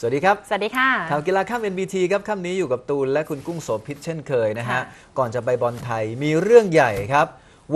สวัสดีครับ สวัสดีค่ะข่าวกีฬาข้าม NBT ครับค่ำนี้อยู่กับตูนและคุณกุ้งโสภิตเช่นเคยนะฮะค่ะก่อนจะไปบอลไทยมีเรื่องใหญ่ครับ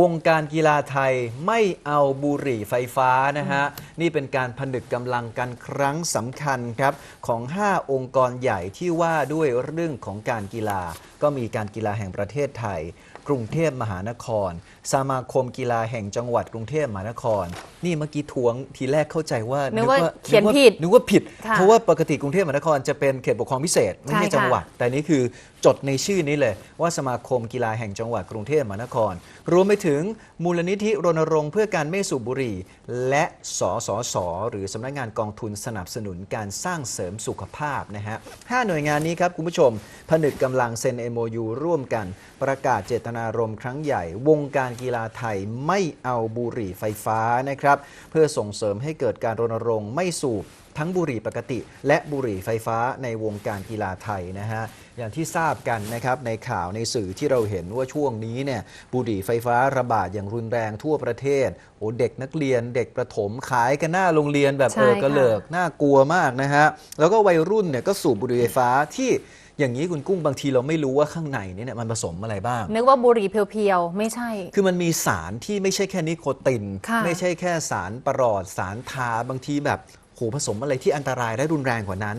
วงการกีฬาไทยไม่เอาบุหรี่ไฟฟ้านะฮะ นี่เป็นการผนึกกำลังกันครั้งสำคัญครับ ของ 5 องค์กรใหญ่ที่ว่าด้วยเรื่องของการกีฬา ก็มีการกีฬาแห่งประเทศไทย กรุงเทพมหานคร สมาคมกีฬาแห่งจังหวัดกรุงเทพมหานคร นี่เมื่อกี้ทวงทีแรกเข้าใจว่านึนึกว่าเขียนผิดนึกว่าผิดค่ะเพราะว่าปกติกรุงเทพมหานครจะเป็นเขตปกครองพิเศษไม่ใช่ใช่ค่ะจังหวัด แต่นี่คือจดในชื่อนี้เลยว่าสมาคมกีฬาแห่งจังหวัดกรุงเทพมหานครรวมไปถึงมูลนิธิรณรงค์เพื่อการไม่สูบบุหรี่ และสสส หรือสำนักงานกองทุนสนับสนุนการสร้างเสริมสุขภาพนะฮะห้าหน่วยงานนี้ครับคุณผู้ชม ผนึกกำลังเซ็น MOU ร่วมกัน ประกาศเจตนารมณ์ครั้งใหญ่ วงการกีฬาไทยไม่เอาบุหรี่ไฟฟ้านะครับ เพื่อส่งเสริมให้เกิดการรณรงค์ไม่สูบ ทั้งบุหรี่ปกติ และบุหรี่ไฟฟ้าในวงการกีฬาไทยนะฮะอย่างที่ทราบกันนะครับในข่าวในสื่อที่เราเห็นว่าช่วงนี้เนี่ยบุหรี่ไฟฟ้าระบาดอย่างรุนแรงทั่วประเทศโอ้เด็กนักเรียน เด็กประถมขายกันหน้าโรงเรียนแบบใช่เออกระค่ะเลิกน่ากลัวมากนะฮะแล้วก็วัยรุ่นเนี่ยก็สูบบุหรี่ไฟฟ้าที่อย่างนี้คุณกุ้งบางทีเราไม่รู้ว่าข้างในเนี่ยมันผสมอะไรบ้าง นึกว่าบุหรี่เพียวๆ ไม่ใช่ คือมันมีสารที่ไม่ใช่แค่นิโคตินค่ะไม่ใช่แค่สารประหลอดสารทาบางทีแบบ โหผสมอะไรที่อันตรายและรุนแรงกว่านั้น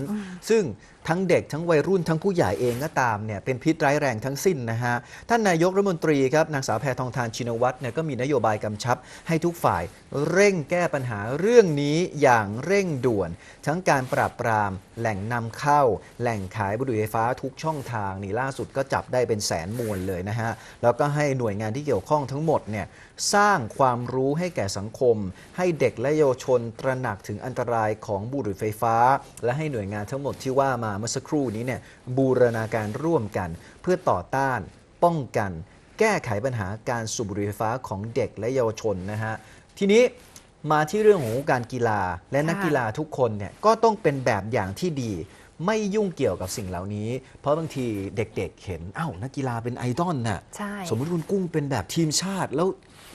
ซึ่ง ทั้งเด็กทั้งวัยรุ่นทั้งผู้ใหญ่เองก็ตามเนี่ยเป็นพิษร้ายแรงทั้งสิ้นนะฮะท่านนายกรัฐมนตรีครับนางสาวแพทองทานชินวัตรเนี่ยก็มีนโยบายกำชับ ให้ทุกฝ่ายเร่งแก้ปัญหาเรื่องนี้อย่างเร่งด่วน ทั้งการปราบปราม แหล่งนำเข้า แหล่งขายบุหรี่ไฟฟ้าทุกช่องทางนี่ล่าสุดก็จับได้เป็นแสนมวลเลยนะฮะแล้วก็ให้หน่วยงานที่เกี่ยวข้องทั้งหมดเนี่ยสร้างความรู้ให้แก่สังคม ให้เด็กและเยาวชนตระหนักถึงอันตรายของบุหรี่ไฟฟ้า และให้หน่วยงานทั้งหมดที่ว่ามาเมื่อสักครู่นี้เนี่ยบูรณาการร่วมกัน เพื่อต่อต้าน ป้องกัน แก้ไขปัญหาการสูบบุหรี่ไฟฟ้าของเด็กและเยาวชนนะฮะทีนี้มาที่เรื่องของการกีฬาและนักกีฬาทุกคนเนี่ยก็ต้องเป็นแบบอย่างที่ดี ไม่ยุ่งเกี่ยวกับสิ่งเหล่านี้ เพราะบางทีเด็กๆเห็นอ้าวนักกีฬาเป็นไอดอลน่ะใช่ สมมติคุณกุ้งเป็นแบบทีมชาติ แล้ว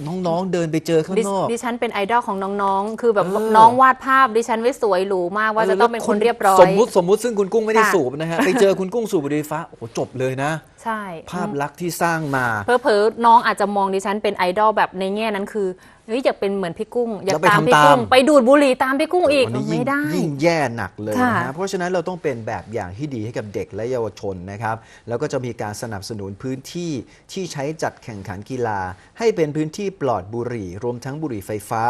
น้องๆเดินไปเจอข้างดินอก ดิฉันเป็นไอดอลของน้องๆ คือแบบเออ น้องวาดภาพดิฉันไว้สวยหรูมากว่าจะต้องเป็นคนเรียบร้อย สมมุติสมมุติซึ่งคุณกุ้งไม่ได้ค่ะสูบนะฮะ ไปเจอคุณกุ้งสูบบุหรี่ไฟฟ้าโอ้โหจบเลยนะใช่ภาพลักษณ์ที่สร้างมา เพอๆน้องอาจจะมองดิฉันเป็นไอดอลแบบในแง่นั้นคือเฮ้ยอยากเป็นเหมือนพี่กุ้ง อยาแล้กวไปตามทำพี่กุ้งตามไปดูดบุหรี่ตามพี่กุ้งอีกโโหนี่ยิ่งไม่ได้ ยิ่งแย่หนักเลยค่ะนะฮะเพราะฉะนั้นเราต้องเป็นแบบอย่างที่ดีให้กับเด็กและเยาวชนนะครับ แล้วก็จะมีการสนับสนุนพื้นที่ที่ใช้จัดแข่งขันกีฬา ให้เป็นพื้นที่ปลอดบุหรี่ รวมทั้งบุหรี่ไฟฟ้า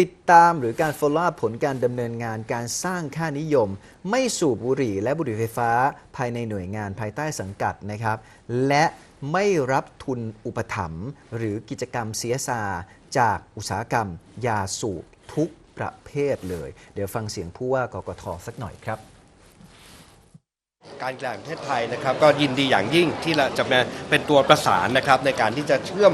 ติดตามหรือการ follow up ผลการดำเนินงานการสร้างค่านิยม ไม่สูบบุหรี่และบุหรี่ไฟฟ้าภายในหน่วยงานภายใต้สังกัดนะครับ และไม่รับทุนอุปถัมภ์หรือกิจกรรมเสียสาจากอุตสาหกรรม ยาสูบทุกประเภทเลย เดี๋ยวฟังเสียงผู้ว่ากกทสักหน่อยครับ การกีฬาแห่งประเทศไทยนะครับก็ยินดีอย่างยิ่งที่เราจะมาเป็นตัวประสานนะครับในการที่จะเชื่อม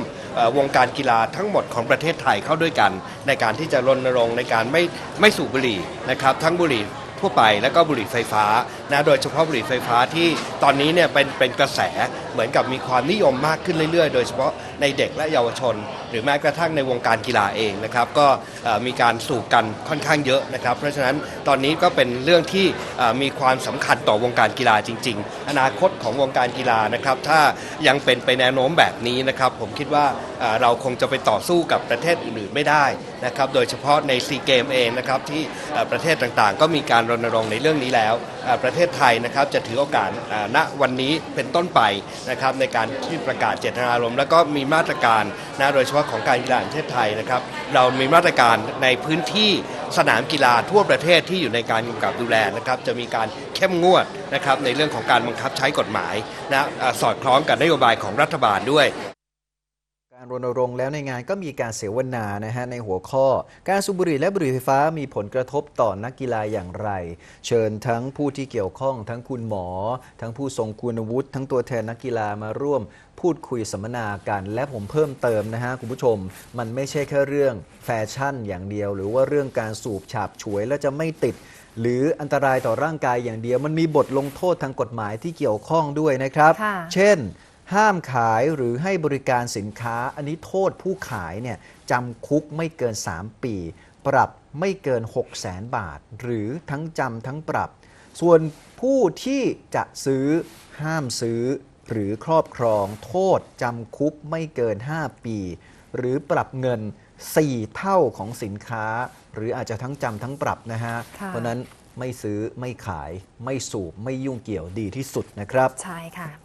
วงการกีฬาทั้งหมดของประเทศไทยเข้าด้วยกัน ในการที่จะรณรงค์ในการไม่ไม่สูบบุหรี่นะครับทั้งบุหรี่ทั่วไปและก็บุหรี่ไฟฟ้านะโดยเฉพาะบุหรี่ไฟฟ้าที่ตอนนี้เนี่ยเป็นเป็นกระแสเหมือนกับมีความนิยมมากขึ้นเรื่อยๆ โดยเฉพาะในเด็กและเยาวชน รือแม้กระทั่งในวงการกีฬาเองนะครับก็มีการสูบกันค่อนข้างเยอะนะครับ เพราะฉะนั้นตอนนี้ก็เป็นเรื่องที่มีความสำคัญต่อวงการกีฬาจริง ๆ อนาคตของวงการกีฬานะครับถ้ายังเป็นไปแนวโน้มแบบนี้นะครับผมคิดว่าเราคงจะไปต่อสู้กับประเทศอื่นๆไม่ได้นะครับโดยเฉพาะในซีเกมเองนะครับที่ประเทศต่างๆ ก็มีการรณรงค์ในเรื่องนี้แล้ว ประเทศไทยนะครับจะถือโอกาสณวันนี้เป็นต้นไปนะครับในการที่ประกาศเจตนารมณ์แล้วก็มีมาตรการนะโดยเฉพาะของการกีฬาแห่งประเทศไทยนะครับเรามีมาตรการในพื้นที่สนามกีฬาทั่วประเทศที่อยู่ในการกำกับดูแลนะครับจะมีการเข้มงวดนะครับในเรื่องของการบังคับใช้กฎหมายนะสอดคล้องกับนโยบายของรัฐบาลด้วย รรณรงค์แล้วในงานก็มีการเสวนานะฮะในหัวข้อ การสูบบุหรี่และบุหรี่ไฟฟ้ามีผลกระทบต่อนักกีฬาอย่างไร เชิญทั้งผู้ที่เกี่ยวข้องทั้งคุณหมอ ทั้งผู้ทรงคุณวุฒิทั้งตัวแทนนักกีฬามาร่วม พูดคุยสัมมนากัน และผมเพิ่มเติมนะฮะคุณผู้ชม มันไม่ใช่แค่เรื่องแฟชั่นอย่างเดียว หรือว่าเรื่องการสูบฉาบฉวยแล้วจะไม่ติดหรืออันตรายต่อร่างกายอย่างเดียว มันมีบทลงโทษทางกฎหมายที่เกี่ยวข้องด้วยนะครับค่ะเช่น ห้ามขายหรือให้บริการสินค้า อันนี้โทษผู้ขายเนี่ยจำคุกไม่เกิน 3 ปี ปรับไม่เกิน 6 0 0แสนบาท หรือทั้งจำทั้งปรับ ส่วนผู้ที่จะซื้อห้ามซื้อ หรือครอบครอง โทษจำคุกไม่เกิน 5 ปี หรือปรับเงิน 4 เท่าของสินค้า หรืออาจจะทั้งจำทั้งปรับนะฮะค่ะเพราะฉะนั้นไม่ซื้อไม่ขายไม่สูบไม่ยุ่งเกี่ยวดีที่สุดนะครับ ใช่ค่ะ